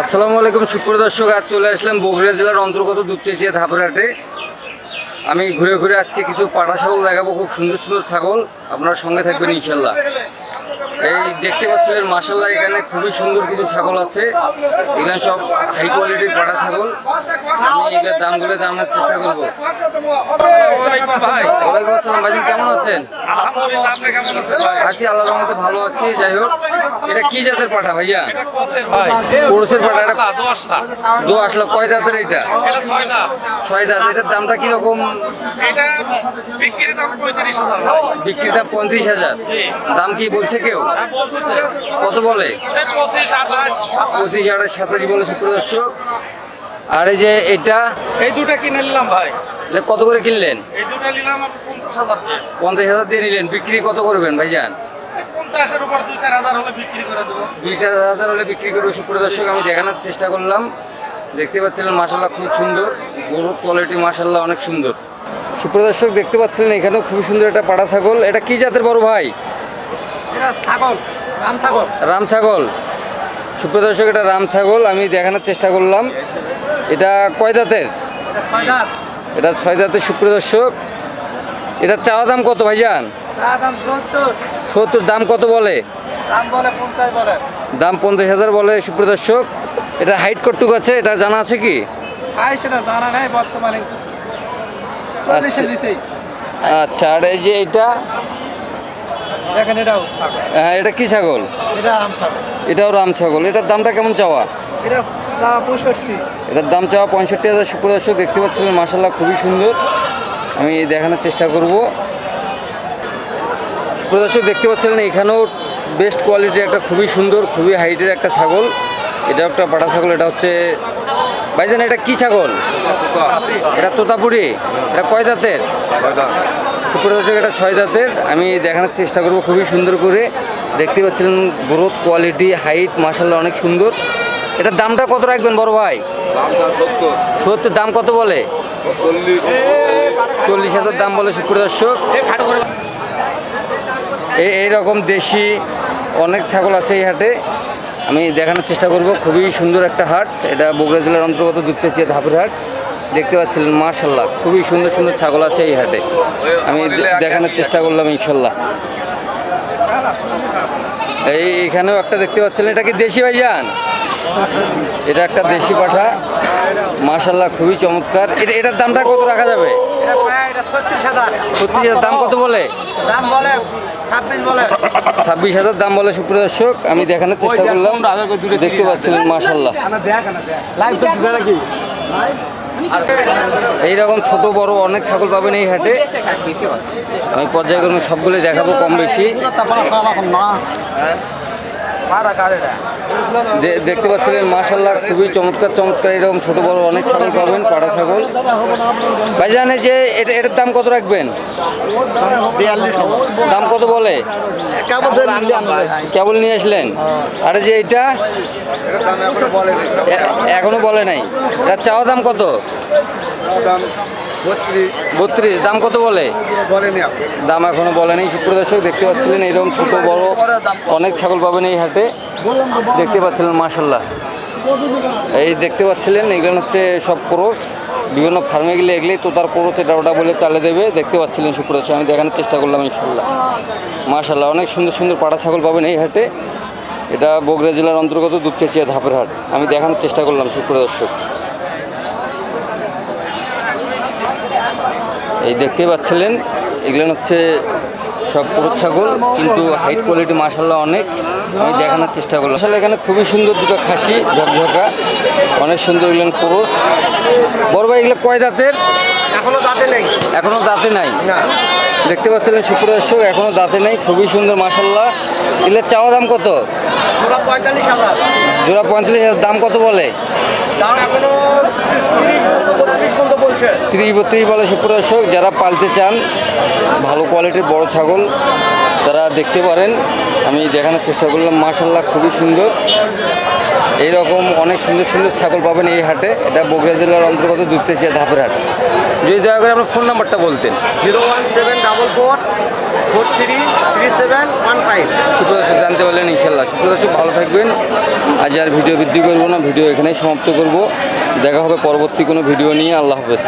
আসসালামু আলাইকুম, সুপ্রিয় দর্শক, আজ চলে আসলাম বগুড়া জেলার অন্তর্গত দুপচেচিয়া ধাপরাটে আমি ঘুরে ঘুরে আজকে কিছু পাটা ছাগল দেখাবো, খুব সুন্দর সুন্দর ছাগল, আপনার সঙ্গে থাকবেন ইনশাল্লাহ। এই দেখতে পাচ্ছিলেন মাসাল্লাহ এখানে খুবই সুন্দর কিছু ছাগল আছে। এখানে সব হাই কোয়ালিটির পাটা ছাগল। আমি এগুলোর দামগুলো জানার চেষ্টা করব। ওয়ালাইকুম আসসালাম ভাইজান কেমন আছেন? আছি আল্লাহর রহমতে ভালো আছি। যাই হোক এটা কি জাতের পাঠা ভাইয়া? কসের পাঠা। এটা দো আসলো কয় দাঁতের এটা? ছয় দাঁত এটার দামটা কীরকম? এটা বিক্রির দাম পঁয়ত্রিশ হাজার দাম কি বলছে কেউ? কত বলে? পঁচিশ আঠাশ সাতাশ বলে সুপ্রদর্শক আর এই যে এটা? এই দুটা কিনে নিলাম ভাই। কত করে কিনলেন? এই দুটা নিলাম পঞ্চাশ হাজার দিয়ে। পঞ্চাশ হাজার দিয়ে নিলেন। বিক্রি কত করবেন ভাইজান? দুই চার হাজার হলে বিক্রি করবে সুপ্রদর্শক আমি দেখানোর চেষ্টা করলাম। দেখতে পাচ্ছিলেন মাসাল্লাহ খুব সুন্দর। গরুর কোয়ালিটি মাসাল্লাহ অনেক সুন্দর। সুপ্রদর্শক দেখতে পাচ্ছিলেন এখানেও খুবই সুন্দর একটা পাড়া ছাগল। এটা কি জাতের বড় ভাই? রাম ছাগল। সুপ্রদর্শক এটা রাম ছাগল আমি দেখানোর চেষ্টা করলাম। এটা কয় দাঁতের এটা ছয় দাঁতের সুপ্রদর্শক এটা চাওয়া দাম কত ভাইজান? সত্তর। দাম কত বলে? দাম পঞ্চাশ হাজার বলে সুপ্রদর্শক এটা হাইট কটুক আছে? এটা জানা আছে কি? জানা নাই আচ্ছা। আর এই যে এটা দেখেন এটাও ছাগল। হ্যাঁ এটা কি ছাগল? এটা রাম ছাগল। এটাও রাম ছাগল। এটার দামটা কেমন চাওয়া? এটা এটার দাম চাওয়া পঁয়ষট্টি হাজার সুপ্রদর্শক দেখতে পাচ্ছিলেন মাসাল্লাহ খুবই সুন্দর। আমি দেখানোর চেষ্টা করব। সুপ্রদর্শক দেখতে পাচ্ছিলেন এখানেও বেস্ট কোয়ালিটির একটা খুবই সুন্দর খুবই হাইটের একটা ছাগল। এটা একটা পাটা ছাগল এটা হচ্ছে ভাইজান এটা কি ছাগল? এটা তোতাপুরি। এটা কয় দাঁতের? সুপ্রদর্শক এটা ছয় দাঁতের আমি দেখানোর চেষ্টা করব, খুবই সুন্দর করে। দেখতে পাচ্ছিলেন গ্রোথ কোয়ালিটি হাইট মাসাল্লাহ অনেক সুন্দর। এটার দামটা কত রাখবেন বড় ভাই? সত্তর। দাম কত বলে? চল্লিশ হাজার দাম বলে সুপ্রদর্শক। এই এইরকম দেশি অনেক ছাগল আছে এই হাটে। আমি দেখানোর চেষ্টা করব, খুবই সুন্দর একটা হাট। এটা বগুড়া জেলার অন্তর্গত দুপচাচিয়া ধাপের হাট। দেখতে পাচ্ছিলেন মাশাল্লাহ খুবই সুন্দর সুন্দর ছাগল আছে এই হাটে। আমি দেখানোর চেষ্টা করলাম ইনশাল্লাহ এই এখানেও একটা দেখতে পাচ্ছিলেন এটা কি দেশি ভাইজান? এটা একটা দেশি পাঠা। মাশাল্লাহ খুবই চমৎকার। এটা এটার দামটা কত রাখা যাবে? ছত্রিশ হাজার। দাম কত বলে? দাম বলে ছাব্বিশ হাজার দাম বলে সুপ্রদর্শক আমি দেখানোর চেষ্টা করলাম। দেখতে পাচ্ছিলেন মাশাল্লাহ লাইভ তো নাকি? এইরকম ছোট বড় অনেক ছাগল পাবেন এই হাটে। আমি পর্যায়ক্রমে সবগুলো দেখাবো কম বেশি। দেখতে পাচ্ছিলেন মাশাল্লাহ খুবই চমৎকার চমৎকার এরকম ছোট বড় অনেক ছাগল পাবেন পাড়া ছাগল। ভাইজান এই যে এটা এটার দাম কত রাখবেন? দাম কত বলে? কেবল নিয়ে আসলেন? আর এই যে এটা এখনও বলে নাই। এটা চাওয়া দাম কত? বত্রিশ। দাম কত বলে? দাম এখনও বলেনি সুপ্রদর্শক দেখতে পাচ্ছিলেন এরকম ছোট বড় অনেক ছাগল পাবেন এই হাটে। দেখতে পাচ্ছিলেন মাসাল্লাহ এই দেখতে পাচ্ছিলেন এগুলো হচ্ছে সব ক্রোস বিভিন্ন ফার্মে গেলে এগুলি তো তার ক্রোস এটা ওটা বলে চালে দেবে। দেখতে পাচ্ছিলেন সুপ্রদর্শক আমি দেখানোর চেষ্টা করলাম ইনশাল্লাহ মাশাল্লাহ অনেক সুন্দর সুন্দর পাড়া ছাগল পাবেন এই হাটে। এটা বগুড়া জেলার অন্তর্গত দুপচাচিয়া ধাপের হাট। আমি দেখানোর চেষ্টা করলাম সুপ্রদর্শক এই দেখতে পাচ্ছিলেন এগুলো হচ্ছে সব পুরো ছাগল কিন্তু হাইট কোয়ালিটি মাসাল্লাহ অনেক। আমি দেখানোর চেষ্টা করলাম। আসলে এখানে খুবই সুন্দর দুটো খাসি ঝকঝকা অনেক সুন্দর এগুলো পুরুষ বড় ভাই এগুলো কয় দাঁতের? এখনও দাঁতে নেই। এখনও দাঁতে নাই? দেখতে পাচ্ছিলেন সুপ্রদর্শক এখনও দাঁতে নেই খুবই সুন্দর মাসাল্লাহ এগুলোর চাওয়া দাম কত? জোড়া পঁয়তাল্লিশ হাজার। জোড়া পঁয়তাল্লিশ হাজার দাম কত বলে? দাম এখনও তিরিশ বত্রিশ বলে সুপ্রদর্শক যারা পালতে চান ভালো কোয়ালিটির বড় ছাগল তারা দেখতে পারেন। আমি দেখানোর চেষ্টা করলাম মাশাল্লাহ খুবই সুন্দর। এইরকম অনেক সুন্দর সুন্দর ছাগল পাবেন এই হাটে। এটা বগুড়া জেলার অন্তর্গত দুপতেছিয়া ধাপের হাট। যদি দয়া করে আপনার ফোন নাম্বারটা বলতেন। Zero one seven double four four three three seven one five. সুপ্রদর্শক জানতে পারলেন ইনশাল্লাহ সুপ্রদর্শক ভালো থাকবেন। আজ আর ভিডিও বৃদ্ধি করব না ভিডিও এখানেই সমাপ্ত করব। দেখা হবে পরবর্তী কোনো ভিডিও নিয়ে। আল্লাহ হাফেজ।